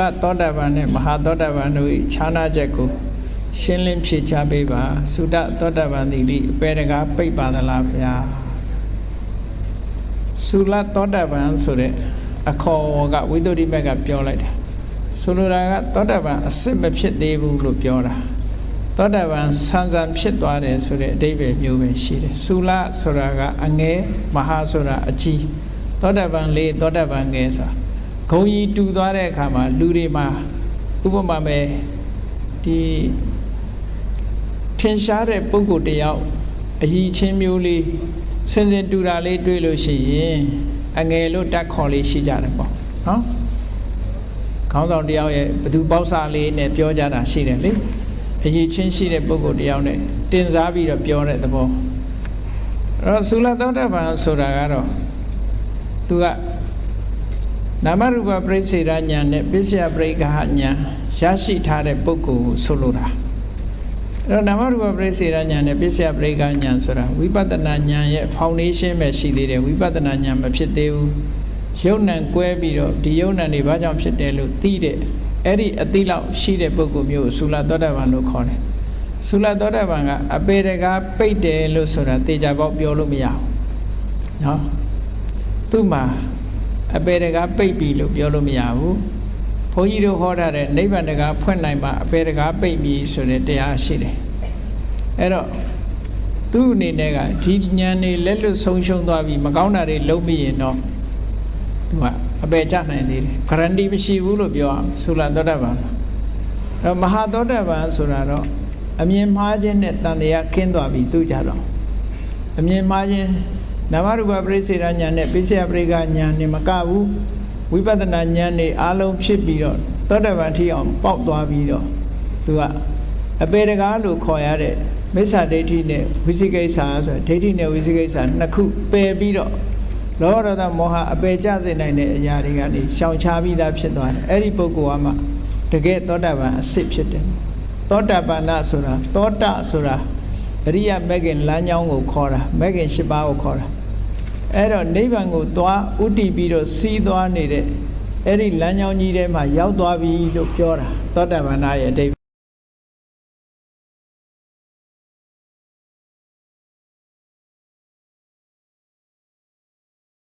လသောတာပန်နဲ့မဟာသောတာပန်တို့၏ခြားနာချက်ကိုရှင်းလင်းဖြေချပေးပါသုဒသောတာပန်သည်လိအပေတကားပိတ်ပါသလားဗျာသုလသောတာပန်ဆိုတဲ့အခေါ်ကဝိသုဒ္ဓိမက်ကပြောလိုက်တာဆိုလိုတာကသောတာပန်အစစ်မဖြစ်သေးဘူးလို့ပြောတာသောတာပန်ဆန်းဆန်းဖြစ်သွားတယ်ဆိုတဲ့အဓိပ္ပာယ်မျိုးပဲရှိတယ်သုလဆိုတာကအငယ်မဟာဆိုတာအကြီးသောတာပန်လေးသောတာပန်ငယ်ဆိုတာ ဂုံကြီးတူသွားတဲ့အခါမှာလူတွေမှာဥပမာမဲ့ဒီထင်ရှားတဲ့ပုဂ္ဂိုလ်တယောက်အကြီးချင်းမျိုးလေးစင်စင်တူတာလေးတွေ့လို့ရှိရင်အငယ်လို့တက်ခေါ်လေးရှိကြတယ်ပေါ့နော်ခေါင်းဆောင်တယောက်ရဲ့ဘသူပေါက်စားလေးနဲ့ပြောကြတာရှိတယ်လေအကြီးချင်းရှိတဲ့ပုဂ္ဂိုလ်တယောက်နဲ့တင်စားပြီးတော့ပြောတဲ့သဘောအဲ့တော့သုလသောတပန်ဆိုတာကတော့သူက နာမရူပပရိစ္ဆေရညာနဲ့ပစ္စယပရိက္ခညာရရှိထားတဲ့ပုဂ္ဂိုလ်ကိုဆိုလိုတာအဲ့တော့နာမရူပပရိစ္ဆေရညာနဲ့ပစ္စယပရိက္ခညာဆိုတာဝိပဿနာညာရဲ့ foundation ပဲရှိသေးတယ်ဝိပဿနာညာမဖြစ်သေးဘူးယုံ nant ကွဲပြီးတော့ဒီယုံ nant တွေဘာကြောင့်ဖြစ်တယ်လို့သိတဲ့အဲ့ဒီအသိလောက်ရှိတဲ့ပုဂ္ဂိုလ်မျိုးကိုသုလသောတာပန်လို့ခေါ်တယ်သုလသောတာပန်ကအပေတကားပိတ်တယ်လို့ဆိုတာတေချာပေါက်ပြောလို့မရဘူးနော်သူ့မှာ အပေတကားပိတ်ပြီလို့ပြောလို့မရဘူးဘုန်းကြီးတို့ဟောထားတဲ့နိဗ္ဗာန်တကားဖွင့်နိုင်မှအပေတကားပိတ်ပြီဆိုတဲ့တရားရှိတယ်အဲ့တော့သူ့အနေနဲ့ကဒီဉာဏ်နေလက်လွတ်ဆုံးရှုံးသွားပြီမကောင်းတာတွေလုံးပြီးရင်တော့သူကအပေချနိုင်သေးတယ်ဂရန်တီမရှိဘူးလို့ပြောအောင်သုလသောတာပန်အဲ့တော့မဟာသောတာပန်ဆိုတာတော့အမြင်မှားခြင်းနဲ့တန်တရားခင်းသွားပြီသူကြတော့အမြင်မှားခြင်း နာမရူပပရိစ္ဆေရညာနဲ့ပိစ္ဆေယပရိက္ခညာနဲ့မကဘူးဝိပဿနာညာနဲ့အလုံးဖြစ်ပြီးတော့သောတပန်ထီအောင်ပေါက်သွားပြီးတော့သူကအပေတကားလို့ခေါ်ရတဲ့မိစ္ဆာဒိဋ္ဌိနဲ့ဝိသိကိစ္စဆိုဒိဋ္ဌိနဲ့ဝိသိကိစ္စနှစ်ခုပယ်ပြီးတော့လောဘဒေါသမောဟအပေကျစေနိုင်တဲ့အရာတွေကနေရှောင်ချပြီးသားဖြစ်သွားတယ်အဲ့ဒီပုဂ္ဂိုလ်ကမှတကယ်သောတပန်အစ်စ်ဖြစ်တယ်သောတပန္နဆိုတာသောတဆိုတာအရိယမဂ်ကင်လမ်းကြောင်းကိုခေါ်တာမဂ်ကင်၈ပါးကိုခေါ်တာ အဲ့တော့နိဗ္ဗာန်ကိုသွားဥတည်ပြီးတော့စီးသွားနေတဲ့အဲ့ဒီလမ်းကြောင်းကြီးထဲမှာရောက်သွားပြီလို့ပြောတာသောတာပန်ရဲ့အတိတ်